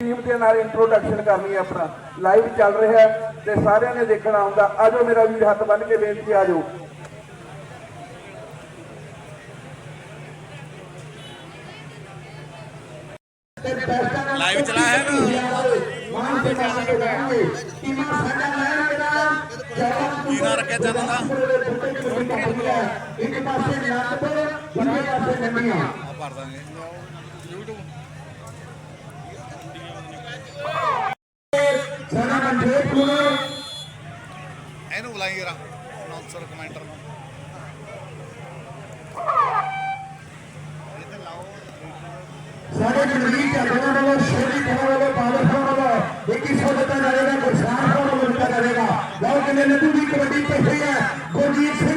को ਨਾਲ ਇੰਟਰੋਡਕਸ਼ਨ ਕਰਨੀ ਆਪਣਾ। ਲਾਈਵ ਚੱਲ ਰਿਹਾ ਤੇ ਸਾਰਿਆਂ ਨੇ ਦੇਖਣਾ ਹੁੰਦਾ ਜਾਓ ਮੇਰਾ ਵੀਰ ਹੱਥ ਬੰਨ ਕੇ ਬੇਨਤੀ ਆ ਆਜੋ। ਲਾਈਵ ਚਲਾ ਹੈ ਕੀ ਨਾ ਰੱਖਿਆ ਚੈਨਲ ਦਾ ਇੱਕ ਪਾਸੇ ਨਾਟਪੁਰ ਦੂਜੇ ਪਾਸੇ ਨੰਮੀਆਂ ਆ ਭਰ ਦਾਂਗੇ। YouTube ਸਾਡਾ ਮਨਜੀਤ ਕੁਮਾਰ ਇਹਨੂੰ ਬੁਲਾਈ ਜਰਾ ਅਨਾਉਂਸਰ ਕਮੈਂਟਰ ਨੂੰ ਇਹ ਤੇ ਲਾਓ ਸਾਡੇ ਜਮੀਨ ਝਾੜੂਆਂ ਵੱਲੋਂ ਸ਼ੇਰੀ ਕਲਾ ਵੱਲੋਂ ਪਾਵਰ ਖਾਨ ਵੱਲੋਂ 2100 ਦਿੱਤਾ ਜਾਏਗਾ ਗੁਰਸਾਨ ਖਾਨ ਦਿੱਤਾ ਜਾਏਗਾ ਲਓ ਕਿੰਨੇ ਨੱਦੂ ਦੀ ਕਬੱਡੀ ਤੇ ਹੈ। ਗੁਰਜੀਤ ਸਿੰਘ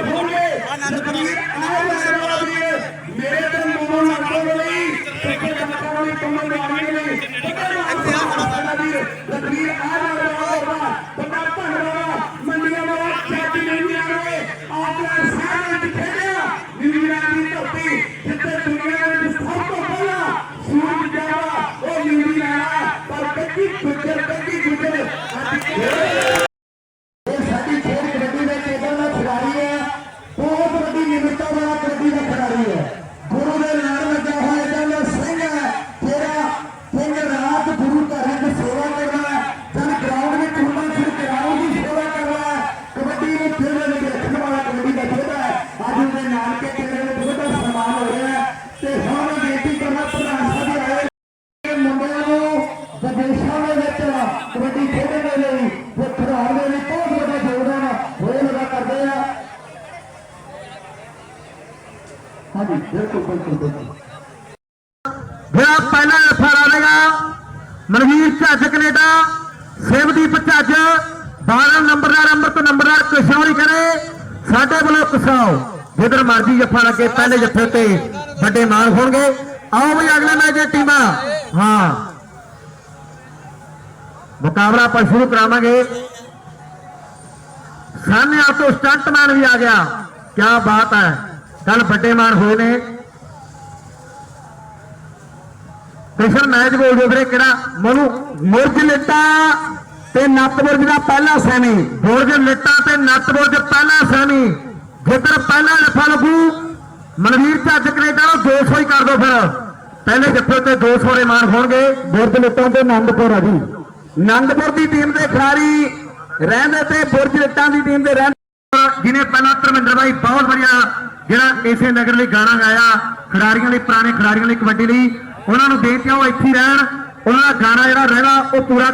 ਫੇਰੇ ਹੋਣਗੇ ਮੇਰੇ ਤੇ ਮੋਮੋ ਲੱਗਣ ਲਈ ਕ੍ਰਿਕਟ ਜਨਤਾ ਵਾਲੀ ਕਮਲ ਮਾਰੀ ਲਈ ਇੱਥੇ ਆ ਸਾਡਾ ਵੀਰ ਲਖਵੀਰ ਆ ਵਾਲਾ ਹੋਗਾ ਬੰਦਾ ਭੰਗੜਾ ਮੰਡੀਆਂ ਵਾਲਾ ਛਾਤੀ ਨਹੀਂ ਆਵੇ ਆਪਣੇ ਸਾਰੇ ਖੇਡਿਆ। ਨਿਊਜ਼ੀਲੈਂਡ ਦੀ ਧਰਤੀ ਜਿੱਥੇ ਦੁਨੀਆ ਵਿੱਚ ਸਭ ਤੋਂ ਪਹਿਲਾਂ ਸੂਰਜ ਜਾਵਾ ਉਹ ਨਿਊਜ਼ੀਲੈਂਡ ਆ ਪਰ ਕੱਕੀ ਮਨਵੀਰ ਕੈਨੇਡਾ ਸੇਵਦੀਪ ਝੱਜ 12 ਨੰਬਰਦਾਰ, ਅੰਮ੍ਰਿਤ ਨੰਬਰਦਾਰ ਕਿਸ਼ੋਰੀ ਕਰੇ। ਸਾਡੇ ਵੱਲੋਂ ਕਸਾਓ। ਜਿੱਧਰ ਮਰਜ਼ੀ ਜੱਫਾ ਲੱਗੇ, ਪਹਿਲੇ ਜੱਫੇ ਤੇ ਵੱਡੇ ਮਾਣ ਹੋਣਗੇ। ਆਓ ਵੀ ਅਗਲੇ ਮੈਚ ਦੀਆਂ ਟੀਮਾਂ। ਹਾਂ। ਮੁਕਾਬਲਾ ਆਪਾਂ ਸ਼ੁਰੂ ਕਰਾਵਾਂਗੇ। ਸਾਹਮਣੇ ਆਪ ਤੋਂ ਸਟੰਟਮੈਨ ਵੀ ਆ ਗਿਆ। ਕੀ ਬਾਤ ਹੈ। ਕੱਲ ਵੱਡੇ ਮਾਣ ਹੋਏ ਨੇ। ਸਪੈਸ਼ਲ ਮੈਚ ਬੋਲਦੇ ਦਿਓ ਵੀਰੇ, ਕਿਹੜਾ? ਮਨੂ ਮੁਰਜ ਲਿੱਟਾ ਤੇ ਨੱਤਬੁਰਜ ਦਾ ਪਹਿਲਾ ਸੈਮੀ। ਬੁਰਜ ਲਿੱਟਾ ਤੇ ਨੱਤਬੁਰਜ ਪਹਿਲਾ ਸੈਮੀ। ਜਿੱਧਰ ਪਹਿਲਾ ਜੱਫਾ ਲੱਗੂ, ਮਨਵੀਰ ਝੱਜ ਕੈਨੇਡਾ ਨੂੰ 200 ਹੀ ਕਰ ਦੋ ਫਿਰ। ਪਹਿਲੇ ਜੱਫੇ ਤੇ 200 ਦੇ ਮਾਨ ਹੋਣਗੇ। ਬੁਰਜ ਲਿੱਟਾ ਤੇ ਆਨੰਦਪੁਰ ਆ ਜੀ। ਆਨੰਦਪੁਰ ਦੀ ਟੀਮ ਦੇ ਖਿਡਾਰੀ ਰਹਿੰਦੇ ਤੇ ਬੁਰਜ ਲਿੱਟਾਂ ਦੀ ਟੀਮ ਦੇ ਰਹਿੰਦੇ ਜਿਹਨੇ ਪਹਿਲਾਂ ਧਰਮਿੰਦਰ ਬਾਈ ਬਹੁਤ ਵਧੀਆ ਜਿਹੜਾ ਇਸੇ ਨਗਰ ਲਈ ਗਾਣਾ ਗਾਇਆ। ਖਿਡਾਰੀਆਂ ਲਈ, ਪੁਰਾਣੇ ਖਿਡਾਰੀਆਂ ਲਈ ਕਬੱਡੀ ਲਈ। ਉਹਨਾਂ ਨੂੰ ਬੇਨਤੀ ਆ ਉਹ ਇੱਥੇ ਰਹਿਣ। ਉਹਨਾਂ ਦਾ ਗਾਣਾ ਜਿਹੜਾ ਰਹਿਣਾ ਉਹ ਪੂਰਾ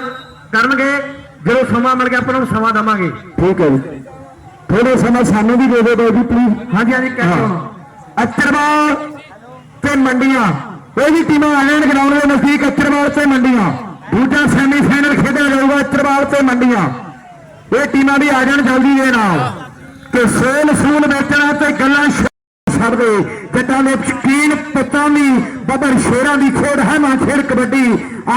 ਕਰਨਗੇ। ਜਦੋਂ ਸਮਾਂ ਮਿਲ ਗਿਆ ਆਪਾਂ ਉਹਨਾਂ ਨੂੰ ਸਮਾਂ ਦਵਾਂਗੇ। ਠੀਕ ਹੈ ਜੀ। ਥੋੜਾ ਸਮਾਂ ਸਾਨੂੰ ਵੀ ਦੇ ਦਿਓ ਜੀ ਪਲੀਜ਼ ਹਾਂਜੀ ਹਾਂਜੀ ਕਹਿ ਦਿਓ। ਅਚਰਵਾਲ ਤੇ ਮੰਡੀਆਂ। ਇਹ ਵੀ ਟੀਮਾਂ ਆ ਜਾਣ ਗਰਾਊਂਡ ਦੇ ਨਜ਼ਦੀਕ ਅਚਰਵਾਲ ਤੇ ਮੰਡੀਆਂ। ਦੂਜਾ ਸੈਮੀਫਾਈਨਲ ਖੇਡਿਆ ਜਾਊਗਾ ਅਚਰਵਾਲ ਤੇ ਮੰਡੀਆਂ। ਇਹ ਟੀਮਾਂ ਵੀ ਆ ਜਾਣ ਜਲਦੀ ਦੇ ਨਾਲ। ਤੇ ਸੇਲ ਸੂਲ ਵੇਚਣਾ ਤੇ ਗੱਲਾਂ ਸਕਦੇ ਜੱਟਾਂ ਦੇ ਸ਼ਕੀਨ ਪਤਾਮੀ ਬੱਬਰ ਸ਼ੇਰਾਂ ਦੀ ਖੇਡ ਹੈ ਮਾਂ ਖੇਡ ਕਬੱਡੀ।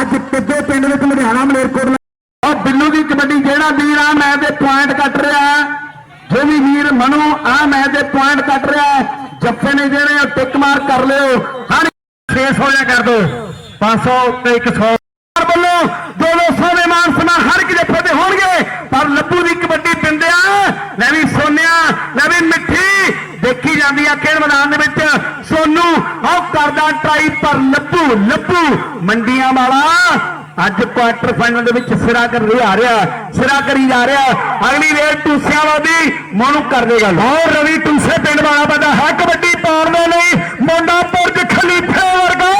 ਅੱਜ ਟਿੱਬੇ ਪਿੰਡ ਵਿੱਚ ਲੁਧਿਆਣਾ ਮਲੇਰਕੋਟਲਾ। ਉਹ ਬਿੱਲੂ ਦੀ ਕਬੱਡੀ ਜਿਹੜਾ ਵੀਰ ਆ, ਮੈਂ ਤੇ ਪੁਆਇੰਟ ਕੱਟ ਰਿਹਾ। ਜੋ ਵੀ ਵੀਰ ਮਨੂ ਆ, ਮੈਂ ਤੇ ਪੁਆਇੰਟ ਕੱਟ ਰਿਹਾ। ਜੱਫੇ ਨੇ ਜਿਹੜੇ ਉਹ ਟਿਕ ਮਾਰ ਕਰ ਲਿਓ। ਹਰ 600 ਜਾਂ ਕਰ ਦੋ। 500 ਤੇ 100 ਵੱਲੋਂ 200 ਦੇ ਮਾਨ ਸਮਾ ਹਰ ਇੱਕ ਜੱਫੇ ਤੇ ਹੋਣਗੇ ਪਰ ਲੱਭੂ ਦੀ ਕਬੱਡੀ ਪਿੰਦਿਆ ਲੈ ਵੀ ਸੋਨਿਆ ਲੈ ਵੀ ਮਿੱਠੀ ਦੇਖੀ ਜਾਂਦੀ ਆ ਖੇਡ ਮੈਦਾਨ ਦੇ ਵਿੱਚ। ਸੋਨੂ ਉਹ ਕਰਦਾ ਟਰਾਈ ਪਰ ਲੱਭੂ ਲੱਭੂ। ਮੰਡੀਆਂ ਵਾਲਾ, ਅੱਜ ਕੁਆਟਰ ਫਾਈਨਲ ਦੇ ਵਿੱਚ ਸਿਰਾ ਕਰ ਰਿਹਾ ਰਿਹਾ। ਸਿਰਾ ਕਰੀ ਜਾ ਰਿਹਾ। ਅਗਲੀ ਵੇਰ ਟੂਸਿਆਂ ਵਾਦੀ ਮੋਨੂ ਕਰ ਗੱਲ ਹੋਰ ਰਵੀ ਟੂਸੇ ਪਿੰਡ ਵਾਲਾ ਬੰਦਾ ਹੈ ਕਬੱਡੀ ਪਾਉਣ ਦੇ ਲਈ। ਮੁੰਡਾ ਪੁਰਜ ਖਲੀਫੇ ਵਰਗਾ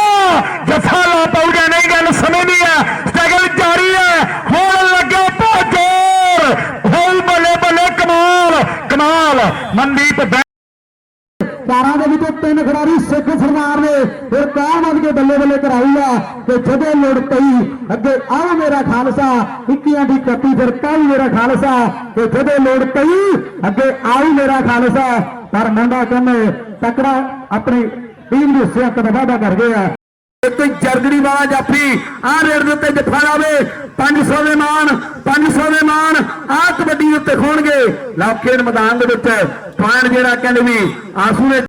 ਜਫਾ ਲਾ ਪਾਉਗਾ ਨਹੀਂ, ਗੱਲ ਸਮੇਂ ਦੀ ਹੈ। ਸਟਰਗਲ ਜਾਰੀ ਹੈ। ਹੁਣ ਲੱਗਿਆ ਭੋਜੋਰ ਹੋਲ ਬੱਲੇ ਬੱਲੇ ਕਮਾਲ ਕਮਾਲ ਨੇ ਕਾਹ ਵੱਜ ਕੇ ਬੱਲੇ ਵੇਲੇ ਕਰਾਈ ਆ ਤੇ ਜਦੋਂ ਲੋੜ ਪਈ ਅੱਗੇ ਆਓ ਮੇਰਾ ਖਾਲਸਾ ਇੱਕੀਆਂ ਦੀ ਕੱਤੀ ਫਿਰ ਕਾਹੂ ਮੇਰਾ ਖਾਲਸਾ? ਤੇ ਜਦੋਂ ਲੋੜ ਪਈ ਅੱਗੇ ਆਓ ਮੇਰਾ ਖਾਲਸਾ। ਪਰ ਮੁੰਡਾ ਕਹਿੰਦੇ ਤਕੜਾ ਆਪਣੀ ਟੀਮ ਦੇ ਹਿੱਸੇ ਇੱਕ ਦਾ ਵਾਅਦਾ ਕਰ ਗਿਆ। ਇੱਕ ਜਰਗੜੀ ਵਾਲਾ ਜਾਫੀ ਆ ਰੇਡ ਦੇ ਉੱਤੇ ਜੱਫਾ ਲਾਵੇ। 500 ਦੇ ਮਾਨ 500 ਦੇ ਮਾਨ ਆ ਕਬੱਡੀ ਦੇ ਉੱਤੇ ਖੋਣਗੇ। ਲਾਖੇਡ ਮੈਦਾਨ ਦੇ ਵਿੱਚ ਪੁਆਇੰਟ ਜਿਹੜਾ ਕਹਿੰਦੇ ਵੀ ਆਸੂ ਨੇ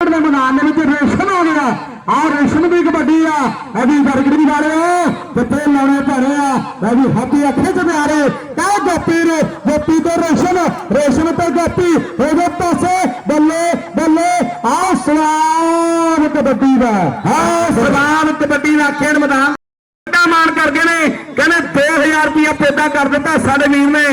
ਦੇ ਮੈਦਾਨ ਦੇ ਵਿੱਚ ਰੇਸ਼ਮ ਹੋ ਗਿਆ। ਆ ਰੇਸ਼ਮ ਦੀ ਕਬੱਡੀ ਆ, ਇਹ ਵੀ ਵਾਲਿਓ ਕਿੱਥੇ ਲਾਉਣੇ ਪੈਣੇ ਆ, ਇਹ ਹੱਥੀ ਅੱਖੇ ਚ ਪਿਆਰੇ। ਕਹੋ ਗੋਪੀ ਨੇ, ਗੋਪੀ ਤੋਂ ਰੇਸ਼ਮ ਰੇਸ਼ਮ ਤੇ ਗੋਪੀ ਉਹਦੇ ਪਾਸੇ ਬੱਲੇ ਬੱਲੇ, ਆ ਸਵਾਨ ਕਬੱਡੀ ਦਾ। ਆ ਸਵਾਨ ਕਬੱਡੀ ਦਾ ਖੇਡ ਮੈਦਾਨ। ਵੱਡਾ ਮਾਣ ਕਰ ਗਏ ਨੇ, ਕਹਿੰਦੇ 2000 ਰੁਪਇਆ ਪੇਦਾ ਕਰ ਦਿੱਤਾ ਸਾਡੇ ਵੀਰ ਨੇ।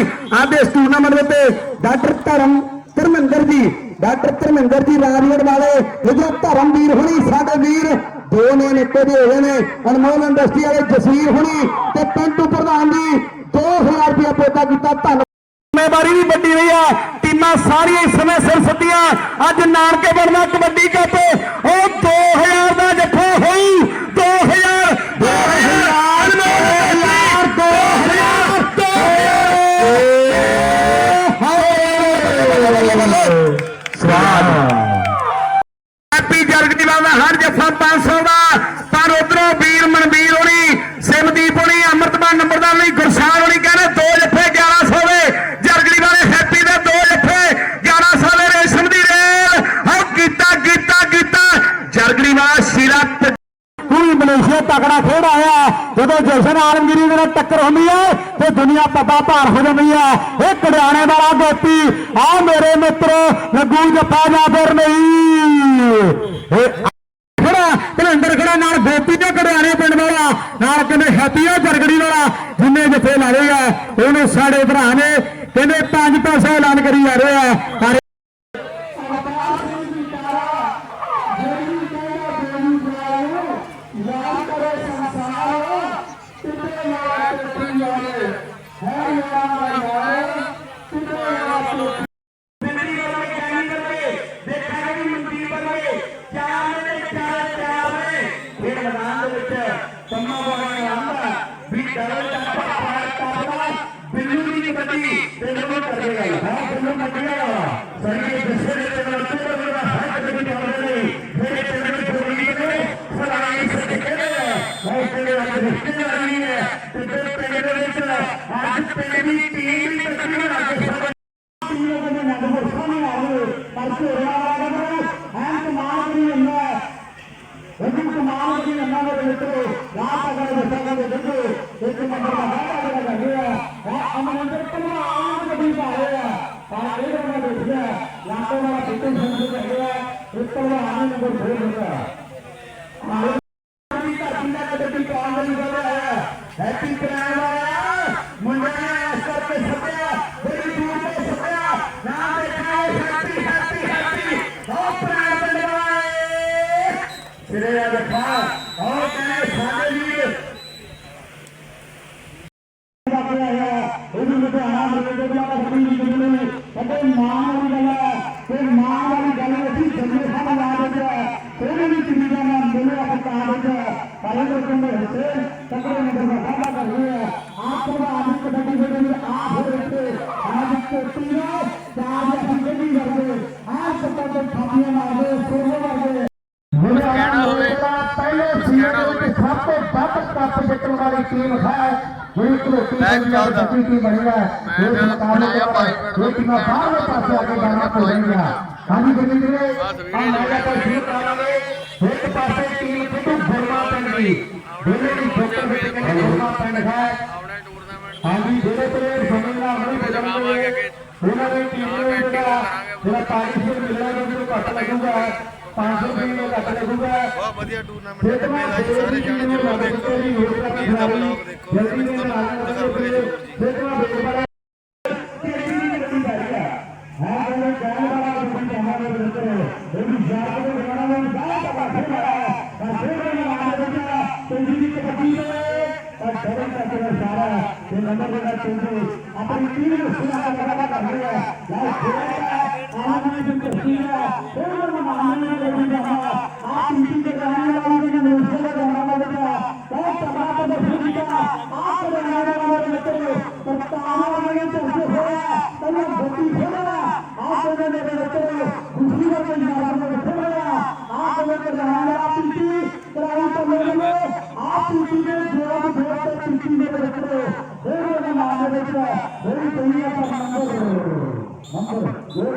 ਅੱਜ ਇਸ ਟੂਰਨਾਮੈਂਟ ਦੇ ਉੱਤੇ ਡਾਕਟਰ ਧਰਮ ਧਰਮਿੰਦਰ ਜੀ ਡਾਕਟਰ ਧਰਮਿੰਦਰ ਜੀ ਰਾਜਗੜ ਵਾਲੇ ਇਧਰ ਧਰਮਵੀਰ ਹੁਣੀ, ਸਾਡੇ ਵੀਰ। ਦੋ ਨੇ ਨਿੱਕੇ ਦੇ ਹੋਏ ਨੇ ਅਨਮੋਲ ਇੰਡਸਟਰੀ ਵਾਲੇ ਜਸਵੀਰ ਹੁਣੀ ਤੇ ਪਿੰਟੂ ਪ੍ਰਧਾਨ ਜੀ 2000 ਰੁਪਇਆ ਪੋਤਾ ਕੀਤਾ ਧੰਨ ਜ਼ਿੰਮੇਵਾਰੀ ਵੀ ਵੱਡੀ ਰਹੀ ਆ, ਟੀਮਾਂ ਸਾਰੀਆਂ ਸਮੇਂ ਸਿਰ ਸੱਦੀਆਂ ਅੱਜ ਨਾਨਕੇ ਬਣਨਾ ਕਬੱਡੀ ਕੱਪ, ਉਹ 2000 ਦਾ ਜੱਫਾ ਹੋਈ 2000 2000 2000 ਸਵਾਦ ਹੈਪੀ ਜਰਗਦੀਵਾਲ ਦਾ ਹਰ ਜੱਫਾ 500 ਦਾ ਪਰ ਉਧਰੋਂ ਵੀਰ ਮਨਵੀਰ ਹੋਣੀ ਸਿਮਦੀਪ ਹੋਣੀ ਅਮਰਤਮਾਨ ਨੰਬਰਦਾਰ ਲਈ ਗੁਰਸਾਨ ਹੋਣੀ ਕਹਿੰਦੇ ਦੋ ਜੱਫੇ 1100 ਦੇ ਜਰਗੜੀ ਵਾਲੇ ਹੈਪੀ ਦੇ ਦੋ ਜੱਫੇ 1100 ਦੇ ਰੇਸ਼ਮ ਦੀ ਰੇਲ ਹਾਂ ਕੀਤਾ ਕੀਤਾ ਕੀਤਾ ਜਰਗੜੀ ਵਾਲਾ ਸ਼ੀਰਾ ਪੂਰੀ ਮਲੇਸ਼ੀਆ ਤਕੜਾ ਖੇਡ ਆਇਆ। ਜਦੋਂ ਜਸ਼ਨ ਆਲਮਗੀਰੀ ਦੇ ਨਾਲ ਟੱਕਰ ਹੁੰਦੀ ਹੈ, ਤੇ ਦੁਨੀਆ ਪਤਾ ਭਾਰ ਹੋ ਜਾਂਦੀ ਹੈ। ਇਹ ਕੜਿਆਣੇ ਵਾਲਾ ਗੋਪੀ ਆ ਮੇਰੇ ਮਿੱਤਰ ਲੱਗੂ ਜੱਫਾ ਜਾਂ ਫਿਰ ਨਹੀਂ। ਇਹ ਖੜਾ, ਕਲੰਦਰ ਖੜਾ ਨਾਲ ਗੋਪੀ ਤੇ ਕੜਿਆਣੇ ਪਿੰਡ ਵਾਲਾ, ਨਾਲ ਕਹਿੰਦੇ ਹੈਪੀ ਆ ਜਰਗੜੀ ਵਾਲਾ, ਜਿੰਨੇ ਜੱਫੇ ਲਾ ਰਹੇ ਆ, ਉਹਨੇ ਸਾਡੇ ਭਰਾ ਨੇ ਕਹਿੰਦੇ ਪੰਜ ਪੈਸੇ ਐਲਾਨ ਕਰੀ ਜਾ ਰਹੇ ಬಿಡುತ್ತೆ ತಮ್ಮ ಭಾಗಗಳನ್ನ ಬಿಲ್ಲೂರಿಗೆ ಬನ್ನಿ ಬೆಂಗಳೂರು ಕರೆಯಲ್ಲ ಬೆಂಗಳೂರು ಮಕ್ಕಳ ಸರಿಗೆ மருத்துவ ஆண்டு மாதிரி என்ன ਆ ਪਰ ਹੈਪੀ ਕਰਾਇਆ ਵਾਲਾ ਮੁੰਡਾ ਨੇ ਇਸ ਕਰਕੇ ਸੱਦਿਆ ਬੜੀ ਦੂਰ ਤੋਂ ਸੱਦਿਆ ਨਾਮ ਦੇਖਿਆ ਹੈਪੀ ਹੈਪੀ ਹੈਪੀ ਹੋ ਪ੍ਰਾਣ ਬੰਦਵਾਏ ਸਿਰੇ ਆ ਦੇਖਾ ਹੋ ਕਹਿੰਦੇ ਸਾਡੇ ਵੀਰ ਉਹਨੂੰ ਲੁਧਿਆਣਾ ਬਰੇਡੇ ਦੀ ਆਪ ਬੜੀ ਨਿਕਲ ਨੇ ਕਦੇ ਮਾਂ ਵਾਲੀ ਗੱਲ ਹੈ ਤੇ ਮਾਂ ਵਾਲੀ ਗੱਲ ਅਸੀਂ ਜੰਮੇ ਸਾਡਾ ਯਾਦ ਹੈ ਕੋਈ ਵੀ ਚੀਜ਼ ਦਾ ਨਾਮ ਮਿਲੇ ਆਪਾਂ ਵਿੱਚ ਪਰ ਇਹ ਕਹਿੰਦੇ ਹਿੱਸੇ ਤਕੜੇ ਨੰਬਰ ਦਾ ਵਾਅਦਾ ਕਰ ਰਹੇ ਆ ਆਪ ਪ੍ਰਧਾਨ ਕਬੱਡੀ ਦੇ ਵਿੱਚ ਆਪ ਹੋ ਰਹੇ ਅੱਜ ਕੋਟੀ ਨੂੰ ਚਾਰ ਅਸੀਂ ਕਿਹੜੀ ਕਰਦੇ ਆਪ ਸੱਤਾ ਤੇ ਥਾਪੀਆਂ ਮਾਰਦੇ ਸੋਹੋ ਮਾਰਦੇ ਕਹਿਣਾ ਹੋਵੇ ਪਹਿਲੇ ਸੀਜ਼ਨ ਵਿੱਚ ਸਭ ਤੋਂ ਵੱਧ ਕੱਪ ਜਿੱਤਣ ਵਾਲੀ ਟੀਮ ਹੈ ਜੀ ਪਿੰਡ ਦੀ ਫੋਟੋ ਵਿੱਚ ਗੁਰਮਾ ਪਿੰਡ ਹੈ। ਹਾਂਜੀ ਜਿਹੜੇ ਪਲੇਅਰ ਸਮੇਂ ਨਾਲ ਨਹੀਂ ਬਦਲਣਗੇ ਉਹਨਾਂ ਦੀ ਟੀਮ ਨੂੰ ਜਿਹੜਾ ਜਿਹੜਾ ਪਾਰਟਿਸਪੇਟ ਮਿਲਣਾ ਉਹਨੂੰ ਘੱਟ ਲੱਗੂਗਾ। 500 ਰੁਪਏ ਘੱਟ ਲੱਗੂਗਾ। ਬਹੁਤ ਵਧੀਆ ਟੂਰਨਾਮੈਂਟ ਹੈ ਜੀ ਸਾਰੇ ਜਾਣੇ ਜਰੂਰ ਦੇਖੋ। ਵੀਰ ਦਾ ਬਲੌਗ ਦੇਖੋ। ਜਲਦੀ ਤੁਹਾਨੂੰ ਨਾਲ ਦਿਖਾਵਾਂਗੇ ಹೋರಾಟಕ್ಕೆ ಸಾರ ನಮ್ಮನ್ನ ತಿಂದು ಅಪರಿ ತೀವ್ರ ಸುಧಾರಕ ಹರಿಯ ಆನಂದಕ್ಕೆ ಪ್ರಿಯ ಓರ್ವ ಮಹಾನಗರದಿಂದ ಆ ತಿಂಡಿಗೆ ಗಾಯನವಾಗಿದೆ ಉತ್ಸವದ ಮನಮದ ಕೋಟ ಮಾಪದ ಪೂಜಿಕ ಆಪದ ಗಾಯನವಾಗಿದೆ ತನ್ನ ಆನಂದಕ್ಕೆ ಪ್ರಿಯ ತನ್ನ ಭಕ್ತಿ ಹೋದ ಆಸನ ನಡೆಯುತ್ತದೆ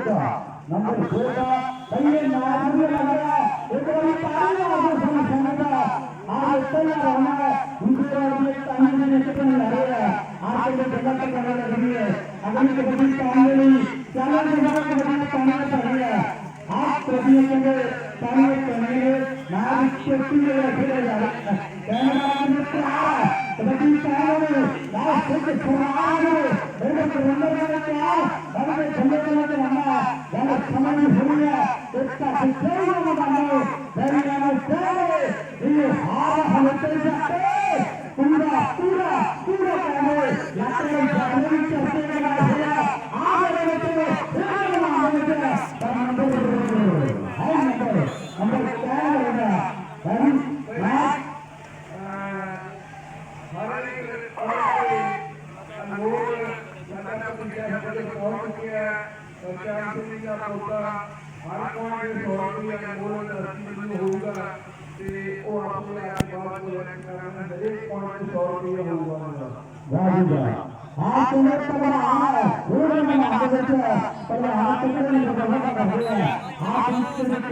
ਨੰਬਰ ਜੋਗਾ ਨੰਬਰ ਜੋਗਾ ਕਈਏ ਨਾਮ ਵੀ ਲੱਗਿਆ ਇੱਕ ਵਾਰੀ ਤਾਲੀ ਨਾਲ ਸੁਣ ਸੰਗਤਾ ਆ ਉੱਤੇ ਨਾ ਰਹਿਣਾ ਹੈ ਦੂਸਰੇ ਵਾਰ ਵੀ ਤਾਲੀ ਨੇ ਨਿਕਲਣ ਲੱਗੇ ਹੈ ਆ ਕੇ ਜਗ੍ਹਾ ਤੇ ਕਰਨ ਲੱਗੀ ਹੈ ਅਗਲੀ ਕਬੱਡੀ ਪਾਉਣ ਦੇ ਲਈ ਚਾਲਾਂ ਦੇ ਨਾਲ ਕਬੱਡੀ ਪਾਉਣਾ ਚਾਹੀਦਾ ਹੈ ਆਪ ਕਬੱਡੀ ਕਹਿੰਦੇ ਤਾਲੀ ਕਰਨਗੇ ਨਾਲ ਚੋਟੀ ਦੇ ਰੱਖੇ ਜਾ ਰਹੇ ਕੈਮਰਾ ਦੇ ਪਿਆਰ ਕਬੱਡੀ ਪਾਉਣ ਨਾਲ ਸਿੱਧ ਸਮਾਜ ਇਹਦੇ ਕਰੰਦਰ ਦੇ ਪਿਆਰ ਬੜੇ ਛੰਦੇ ਦੇ ਜਮਾਨਾ ਜਦ ਸਮਝ ਹੋਈ ਹੈ ਇੱਕ ਤਾਂ ਸਿੱਖੇ ਨੂੰ ਮੰਨੋ ਮੇਰੀ ਨਾਲ ਸਾਰੇ ਇਹ ਹਾਰ ਹਲਤੇ ਜਾਂਦੇ ਪੂਰਾ ਪੂਰਾ ਪੂਰਾ ਕਹਿੰਦੇ ਯਾਤਰਾ ਜਾਣੇ ਵੀ ਚਰਚੇ ਦੇ ਨਾਲ ਹੋਇਆ ਆ ਮੇਰੇ ਵਿੱਚ ਇਹ ਨਾਮ ਵਿੱਚ ਪਰ ਨੰਬਰ ਹੈ ਨੰਬਰ ਨੰਬਰ ਕਿਆ ਹੋਗਾ ਹੈ ਮੈਂ ਅਨਮੋਲ ਸਾਡਾ ਨਾ ਪੁੱਛਿਆ ਸਾਡੇ ਕੋਲ ਪੁੱਛਿਆ ਚਾਰ ਸੌ ਦਾ ਪੌਦਾ ਹਰ ਕੋਈ ਸੌ ਰੁਪਏ ਅਨਮੋਲ ਦਸਤੀ ਨੂੰ ਹੋਊਗਾ ਤੇ ਉਹ ਆਪਣੇ ਆਪ ਬਾਅਦ ਵਿੱਚ ਕਰਾਂਗਾ ਹਰੇਕ ਪੁਆਇੰਟ 100 ਰੁਪਏ ਹੋਊਗਾ ਉਹਨਾਂ ਦਾ ਰਾਜੂਗਾ ਹਾਂ ਤੁਮੇ ਪ੍ਰਧਾਨ ਹੈ ਪੂਰੇ ਮਨਾਦੇ ਵਿੱਚ ਪ੍ਰਧਾਨ ਕਿਤੇ ਨਹੀਂ ਬਦਲਦਾ ਕਰਦੇ ਹੈ ਆਪ ਇਸ ਵਿੱਚ